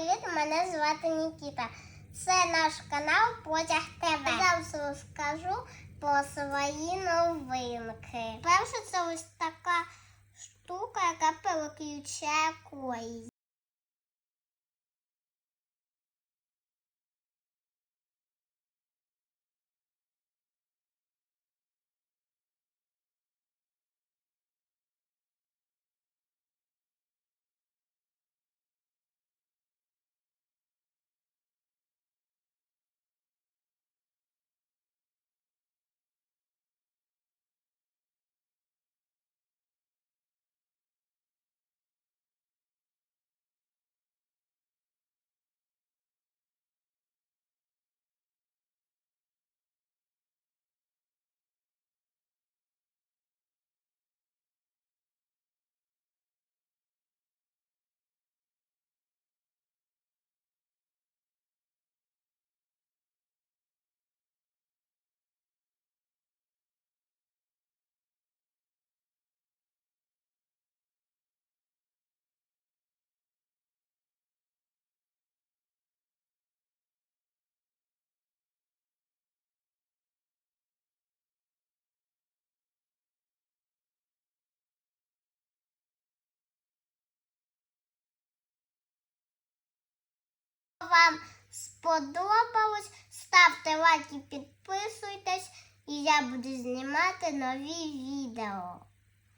привіт! Мене звати Нікіта. Це наш канал Потяг ТВ. Зараз розкажу про свої новинки. Перше, це ось така штука, яка переключає колії. Вам сподобалось, ставте лайк і підписуйтесь, і я буду знімати нові відео.